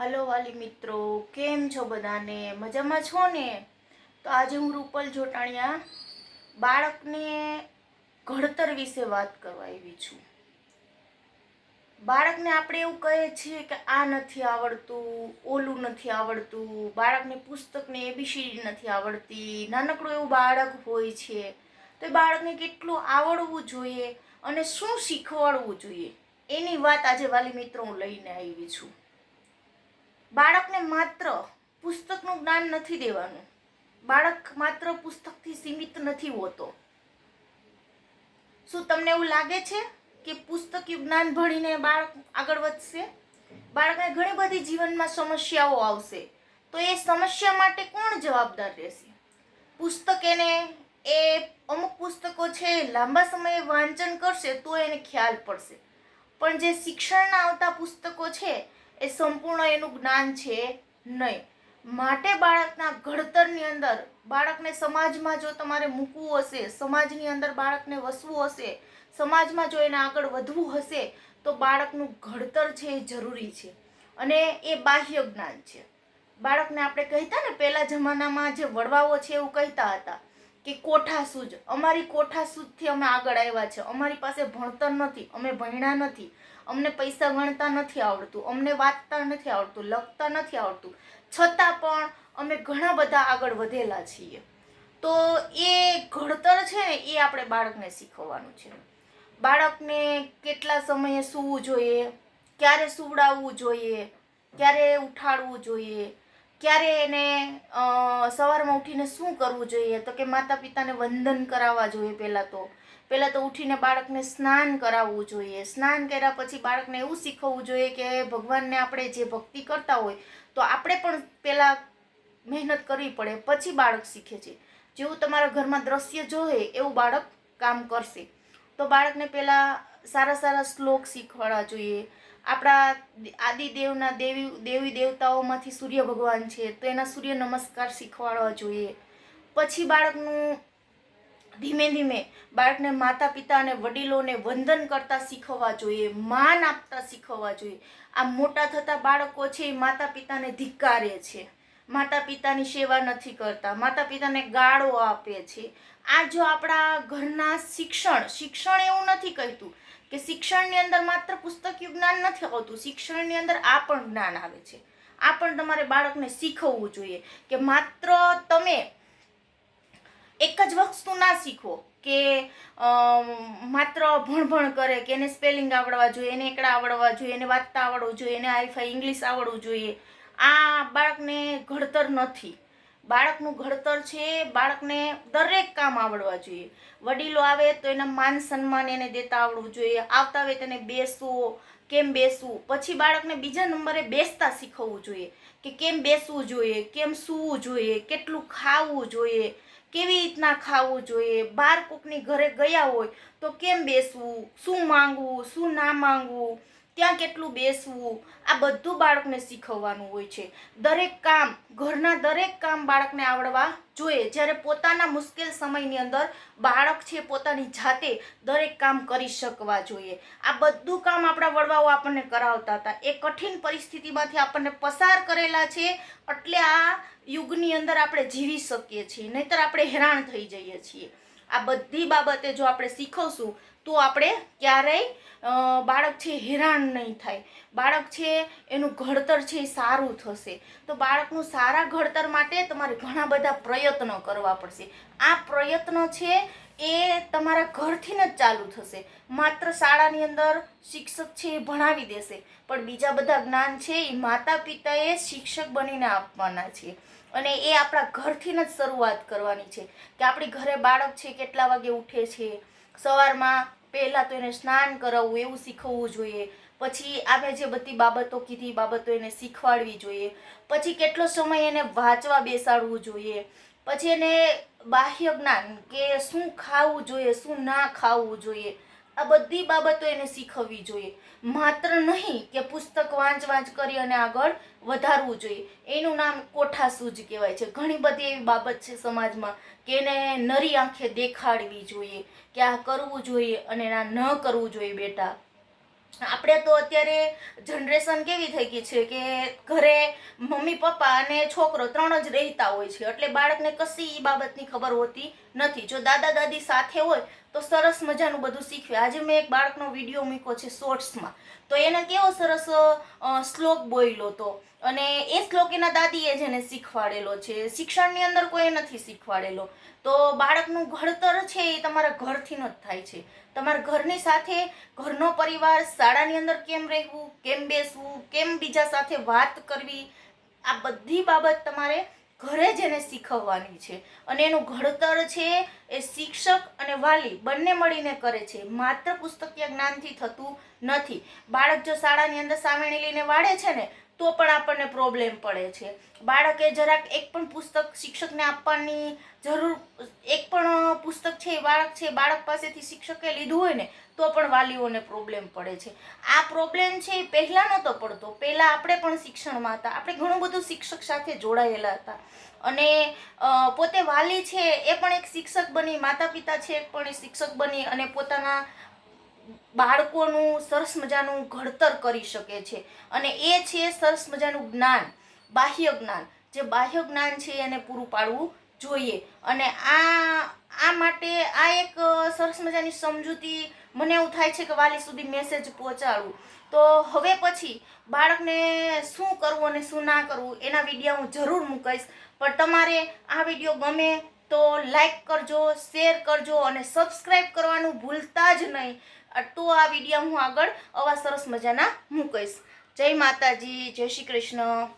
Hello વાલી મિત્રો, કેમ છો બધાને? મજામાં છો ને? તો આજે હું રૂપલ જોટાણિયા બાળકને ઘડતર વિશે વાત કરવા આવી છું. બાળકને આપણે એવું કહીએ છીએ કે આ નથી આવડતું, ઓલું નથી આવડતું, બાળકને પુસ્તકને એબીસીડી નથી આવડતી, નાનકડું એવું બાળક હોય છે. તો એ બાળકને કેટલું આવડવું જોઈએ અને શું શીખવાડવું જોઈએ? એની વાત આજે વાલી મિત્રો હું લઈને આવી છું. બાળકને માત્ર પુસ્તકનું જ્ઞાન નથી દેવાનું. બાળક માત્ર પુસ્તકથી સીમિત નથી હોતો. શું તમને એવું લાગે છે કે પુસ્તકી જ્ઞાન ભણીને બાળક આગળ વધશે? બાળકને ઘણી બધી જીવનમાં સમસ્યાઓ આવશે. તો એ સમસ્યા માટે કોણ જવાબદાર રહેશે? પુસ્તક એને, એ અમુક પુસ્તકો છે લાંબા સમયે વાંચન કરશે તો એને ખ્યાલ પડશે. પણ જે શિક્ષણના આવતા પુસ્તકો છે એ સંપૂર્ણ એનું જ્ઞાન છે નહીં. માટે બાળકના ઘડતરની અંદર, બાળકને સમાજમાં જો તમારે મૂકવું હશે, સમાજની અંદર બાળકને વસવું હશે, સમાજમાં જો એને આગળ વધવું હશે, તો બાળકનું ઘડતર છે એ જરૂરી છે. અને એ બાહ્ય જ્ઞાન છે. બાળકને આપણે કહેતા ને, પહેલા જમાનામાં જે વડવાઓ છે એવું કહેતા હતા કે કોઠા સૂજ. અમારી કોઠા સૂજથી અમે આગળ આવ્યા છે. અમારી પાસે ભણતર નથી, અમે ભણ્યા નથી. અમને પૈસા ગણતા નથી આવડતું, અમને વાંચતા નથી આવડતું, લખતા નથી આવડતું. છતાં પણ અમે ઘણા બધા આગળ વધેલા છીએ. તો એ ઘડતર છે ને, એ આપણે બાળકને શીખવવાનું છે. બાળકને કેટલા સમયે સૂવું જોઈએ, ક્યારે સુવડાવવું જોઈએ, ક્યારે ઉઠાડવું જોઈએ, ક્યારે એને સવારમાં ઉઠીને શું કરવું જોઈએ, તો કે માતા પિતાને વંદન કરાવવા જોઈએ પહેલાં તો. પહેલાં તો ઉઠીને બાળકને સ્નાન કરાવવું જોઈએ. સ્નાન કર્યા પછી બાળકને એવું શીખવવું જોઈએ કે ભગવાનને આપણે જે ભક્તિ કરતા હોય તો આપણે પણ પહેલાં મહેનત કરવી પડે, પછી બાળક શીખે છે. જેવું તમારા ઘરમાં દ્રશ્ય જોવે એવું બાળક કામ કરશે. તો બાળકને પહેલાં સારા સારા શ્લોક શીખવાડવા જોઈએ. આપણા આદિદેવના દેવી દેવી દેવતાઓમાંથી સૂર્ય ભગવાન છે, તો એના સૂર્ય નમસ્કાર શીખવાડવા જોઈએ. પછી બાળકનું ધીમે ધીમે બાળકને માતા પિતા અને વડીલોને વંદન કરતા શીખવવા જોઈએ, માન આપતા શીખવવા જોઈએ. આ મોટા થતા બાળકો છે એ માતા પિતાને ધિક્કારે છે. માતા પિતાની સેવા નથી કરતા માતા પિતાને ગાળો આપે છે. આ જો આપણા ઘરના શિક્ષણ શિક્ષણ એવું નથી કહેતું કે શિક્ષણની અંદર માત્ર પુસ્તકીય જ્ઞાન નથી આવતું, શિક્ષણની અંદર આ પણ જ્ઞાન આવે છે. આ પણ તમારે બાળકને શીખવવું જોઈએ કે માત્ર તમે એક જ વસ્તુ ના શીખો કે માત્ર ભણ ભણ કરે, કે એને સ્પેલિંગ આવડવા જોઈએ, એને એકડા આવડવા જોઈએ, એને વાંચતા આવડવું જોઈએ, એને હાઈફાઈ ઇંગ્લિશ આવડવું જોઈએ. આ બાળકને ઘડતર નથી. બાળકનું ઘડતર છે, બાળકને દરેક કામ આવડવા જોઈએ. વડીલો આવે તો એના માન સન્માન એને દેતા આવડવું જોઈએ. આવતા આવે તેને બેસવું, કેમ બેસવું? પછી બાળકને બીજા નંબરે બેસતા શીખવવું જોઈએ કે કેમ બેસવું જોઈએ, કેમ સૂવું જોઈએ, કેટલું ખાવું જોઈએ. કેવી રીતના ખાવું જોઈએ? બાર કોકની ઘરે ગયા હોય તો કેમ બેસવું? શું માંગવું? શું ના માંગવું? ત્યાં કેટલું બેસવું? આ બધું બાળકને શીખવવાનું હોય છે. દરેક કામ, ઘરના દરેક કામ બાળકને આવડવા જોઈએ. જ્યારે પોતાના મુશ્કેલ સમયની અંદર બાળક છે પોતાની જાતે દરેક કામ કરી શકવા જોઈએ. આ બધું કામ આપણા વડવાઓ આપણને કરાવતા હતા. એ કઠિન પરિસ્થિતિમાંથી આપણને પસાર કરેલા છે એટલે આ યુગની અંદર આપણે જીવી શકીએ છીએ. નહીતર આપણે હેરાન થઈ જઈએ છીએ. આ બધી બાબતે જો આપણે શીખવશું તો આપણે ક્યારેય બાળક છે હેરાન નહીં થાય. બાળક છે એનું ઘડતર છે એ સારું થશે. તો બાળકનું સારા ઘડતર માટે તમારે ઘણા બધા પ્રયત્નો કરવા પડશે. આ પ્રયત્નો છે એ તમારા ઘરથી જ ચાલુ થશે. માત્ર શાળાની અંદર શિક્ષક છે એ ભણાવી દેશે. પણ બીજા બધા જ્ઞાન છે એ માતા પિતાએ શિક્ષક બનીને આપવાના છે. અને એ આપણા ઘરથી જ શરૂઆત કરવાની છે. કે આપણી ઘરે બાળક છે કેટલા વાગે ઉઠે છે? સવારમાં પહેલાં તો એને સ્નાન કરાવવું, એવું શીખવવું જોઈએ. પછી આપણે જે બધી બાબતો કીધી બાબતો એને શીખવાડવી જોઈએ. પછી કેટલો સમય એને વાંચવા બેસાડવું જોઈએ. પછી એને બાહ્ય જ્ઞાન કે શું ખાવું જોઈએ, શું ના ખાવું જોઈએ. આ બધી બાબતો એને શીખવવી જોઈએ. માત્ર નહીં કે પુસ્તક વાંચ વાંચ કરી અને આગળ વધારવું જોઈએ. એનું નામ કોઠાસૂજ કહેવાય છે. ઘણી બધી એવી બાબત છે સમાજમાં કે એને નરી આંખે દેખાડવી જોઈએ, કે આ કરવું જોઈએ અને આ ન કરવું જોઈએ બેટા. આપણે તો અત્યારે જનરેશન કેવી થઈ ગઈ છે કે ઘરે મમ્મી, પપ્પા અને છોકરો ત્રણ જ રહેતા હોય છે. એટલે બાળકને કશી એ બાબતની ખબર હોતી નથી. જો દાદા, દાદી સાથે હોય તો સરસ મજાનું બધું શીખવે. આજે મેં એક બાળકનો વીડિયો મૂક્યો છે શોર્ટ્સમાં તો એને કેવો સરસ શ્લોક બોલ્યો તો. અને એ શ્લોક એના દાદીએ જેને શીખવાડેલો છે, શિક્ષણની અંદર કોઈ નથી શીખવાડેલો. તો બાળકનું ઘડતર છે એ તમારા ઘરથી જ થાય છે. તમારા ઘરની સાથે ઘરનો પરિવાર, શાળાની અંદર કેમ રહેવું, કેમ બેસવું, કેમ બીજા સાથે વાત કરવી, આ બધી બાબત તમારે ઘરે જ એને શીખવવાની છે. અને એનું ઘડતર છે એ શિક્ષક અને વાલી બંને મળીને કરે છે. માત્ર પુસ્તકીય જ્ઞાનથી થતું નથી. બાળક જો શાળાની અંદર સામેણી લઈને વાળે છે ને તો પણ આપણને પ્રોબ્લેમ પડે છે. બાળકે જરાક એક પણ પુસ્તક શિક્ષકને આપવાની જરૂર, એક પણ પુસ્તક છે એ બાળક છે બાળક પાસેથી શિક્ષકે લીધું હોય ને, તો પણ વાલીઓને પ્રોબ્લેમ પડે છે. આ પ્રોબ્લેમ છે એ પહેલાં નહોતો પડતો. પહેલાં આપણે પણ શિક્ષણમાં હતા. આપણે ઘણું બધું શિક્ષક સાથે જોડાયેલા હતા. અને પોતે વાલી છે એ પણ એક શિક્ષક બની માતા પિતા છે પણ એ શિક્ષક બની અને પોતાના બાળકોનું સરસ મજાનું ઘડતર કરી શકે છે. અને એ છે સરસ મજાનું જ્ઞાન, બાહ્ય જ્ઞાન. જે બાહ્ય જ્ઞાન છે એને પૂરું પાડવું જોઈએ. અને આ આ માટે આ એક સરસ મજાની સમજૂતી મને એવું થાય છે કે વાલી સુધી મેસેજ પહોંચાડવું તો હવે પછી બાળકને શું કરવું અને શું ના કરવું એના વીડિયો હું જરૂર મૂકીશ. પણ તમારે આ વીડિયો ગમે તો લાઈક કરજો શેર કરજો અને સબસ્ક્રાઈબ કરવાનું ભૂલતા જ નહીં. તો આ વીડિયો હું આગળ આવા સરસ મજાના મૂકીશ. જય માતાજી, જય શ્રી કૃષ્ણ.